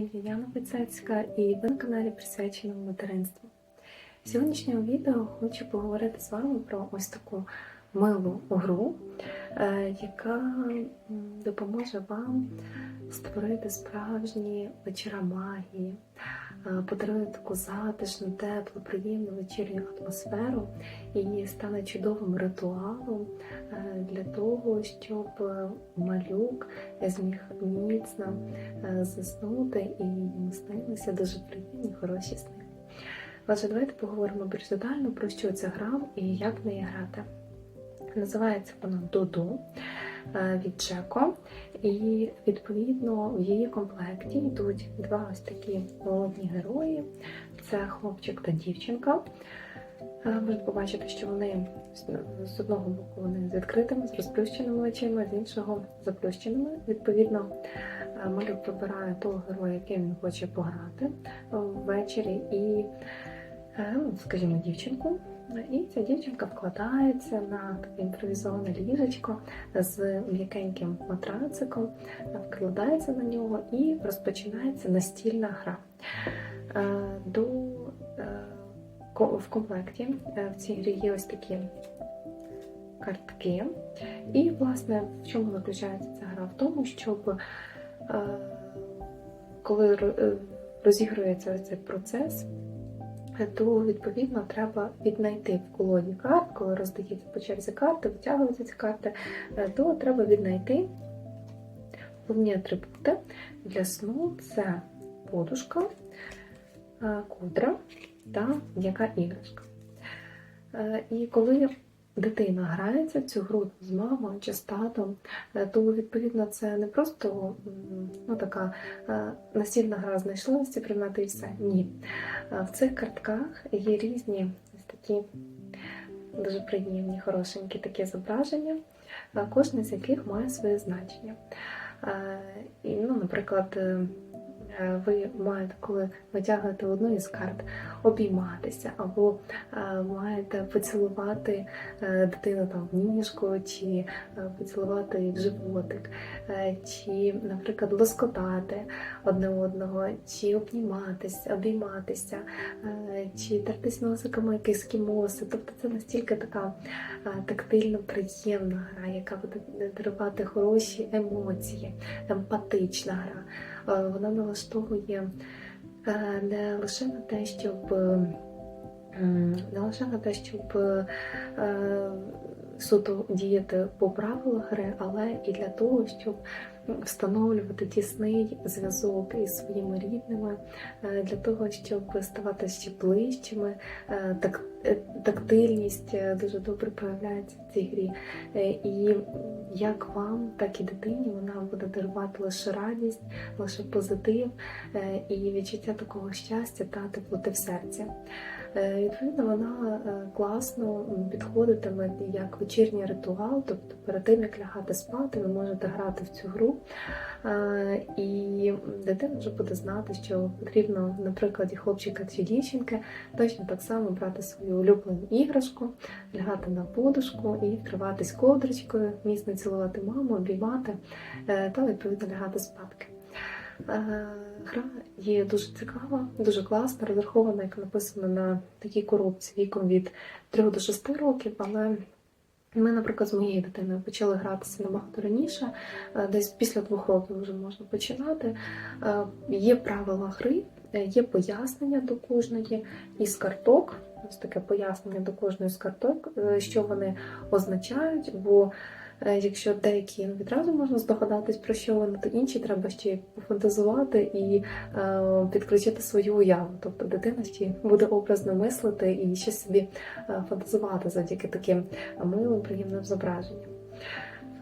Я Яна Пицецька і ви на каналі присвяченому материнству. В сьогоднішньому відео хочу поговорити з вами про ось таку милу гру, е, яка допоможе вам створити справжні вечора магії, е, подарує таку затишну, теплу, приємну вечірню атмосферу і стане чудовим ритуалом е, для того, щоб малюк зміг міцно заснути і йому снилися дуже приємні, хороші сни. Отже, давайте поговоримо більш детально про що ця гра і як в неї грати. Називається вона Дуду е, від Джеко, і відповідно в її комплекті йдуть два ось такі головні герої: це хлопчик та дівчинка. Е, Можна побачити, що вони з одного боку вони з відкритими, з розплющеними очима, з іншого заплющеними. Відповідно, е, малюк вибирає того героя, яким він хоче пограти ввечері, і, скажімо, дівчинку. І ця дівчинка вкладається на таке імпровізоване ліжечко з м'якеньким матрациком, вкладається на нього і розпочинається настільна гра. Е, До е, в комплекті е, в цій грі є ось такі картки. І, власне, в чому заключається ця гра? В тому, щоб е, коли е, розігрується цей процес, е, то відповідно треба віднайти в колоді карт, коли роздається по черзі карти, витягуються ці карти, е, то треба віднайти головні атрибути для сну це подушка, кудра та м'яка іграшка. Е, І коли дитина грається в цю гру з мамою чи з татом, е, то відповідно це не просто ну, така е, настільна гра знайшла ці предмети і все. Ні. Е, В цих картках є різні такі дуже приємні, хорошенькі такі зображення, кожне з яких має своє значення. І, ну, наприклад, ви маєте, коли витягуєте одну із карт, обійматися, або е, маєте поцілувати е, дитину там в ніжку, чи е, поцілувати в животик, е, чи, наприклад, лоскотати одне одного, чи обніматися, обійматися, е, чи тертись носиками якісь кімоси. Тобто це настільки така е, тактильно приємна гра, яка буде дарувати хороші емоції, емпатична гра. Е, Вона налаштовує е, не лише на те, щоб е, не лише на те, щоб суто діяти по правилах гри, але і для того, щоб встановлювати тісний зв'язок із своїми рідними, для того, щоб ставати ще ближчими. Так, тактильність е, дуже добре проявляється в цій грі. Е, І як вам, так і дитині вона буде дарувати лише радість, лише позитив е, і відчуття такого щастя та теплоти в серці. Відповідно, вона класно підходитиме як вечірній ритуал, тобто перед тим як лягати спати, ви можете грати в цю гру, і дитина вже буде знати, що потрібно на прикладі хлопчика чи дівчинки точно так само брати свою улюблену іграшку, лягати на подушку і вкриватись ковдричкою, міцно цілувати маму, обіймати е, та відповідно лягати спадки. Е, Гра є дуже цікава, дуже класна, розрахована, як написано на такій коробці віком від 3 до 6 років, але ми, наприклад, з моєю дитиною почали гратися набагато раніше, е, десь після двох років вже можна починати. Є правила гри, є пояснення до кожної із карток. Ось таке пояснення до кожної з карток, е, що вони означають. Бо е, якщо деякі відразу можна здогадатись про що вони, то інші треба ще пофантазувати і е, підключити свою уяву. Тобто дитина ще буде образно мислити і ще собі фантазувати завдяки таким милим, приємним зображенням.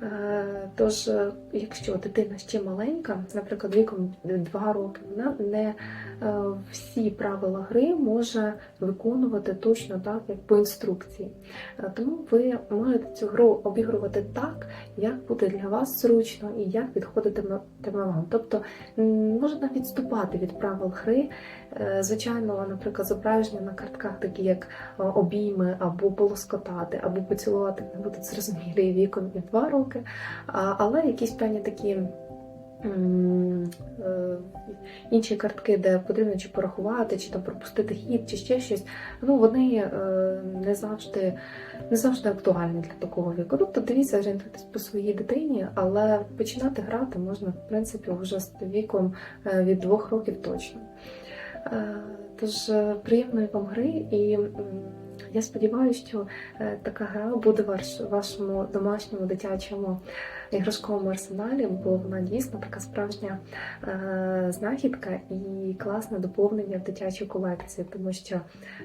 Е, Тож, е, якщо дитина ще маленька, наприклад, віком 2 роки, вона не е, всі правила гри може виконувати точно так, як по інструкції. Тому ви маєте цю гру обігрувати так, як буде для вас зручно і як підходитиме вам. Тобто можна відступати від правил гри. Звичайно, наприклад, зображення на картках, такі як обійми або полоскотати, або поцілувати, не будуть зрозумілі віком і 2 роки, А, але якісь певні такі е, інші картки, де потрібно чи порахувати, чи там пропустити хід, чи ще щось, ну вони е, не завжди не завжди актуальні для такого віку. Тобто дивіться, орієнтуйтесь по своїй дитині, але починати грати можна, в принципі, вже з віком е, від двох років точно. Тож приємної вам гри, і я сподіваюся, що е, така гра буде в вашому домашньому дитячому іграшковому арсеналі, бо вона дійсно така справжня е, знахідка і класне доповнення в дитячу колекцію, тому що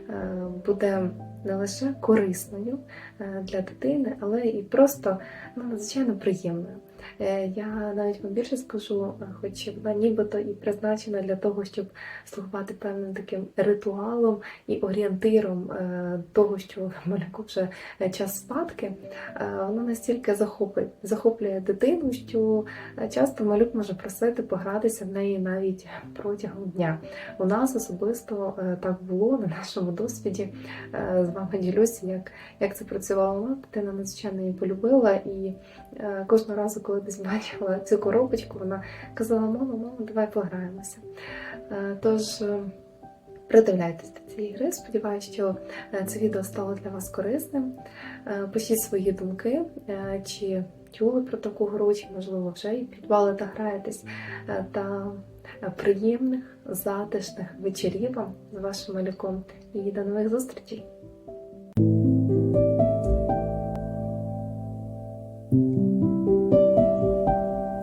е, буде не лише корисною для дитини, але і просто ну, надзвичайно приємною. Е, Я навіть вам більше скажу, е, хоч вона нібито і призначена для того, щоб слугувати певним таким ритуалом і орієнтиром е, того, що малюку вже час спадки, вона настільки захоплює, захоплює дитину, що часто малюк може просити погратися в неї навіть протягом дня. У нас особисто так було на нашому досвіді. З вами ділюся, як, як це працювало. Дитина надзвичайно її полюбила, і кожного разу, коли десь бачила цю коробочку, вона казала: мама, мама, давай пограємося. Е, Тож. е, Придивляйтесь до цієї гри. Сподіваюся, що е, це відео стало для вас корисним. Пишіть свої думки, чи чули про таку гру, чи можливо вже і підвали та граєтесь. Та приємних, затишних вечорів вам з вашим малюком. І до нових зустрічей!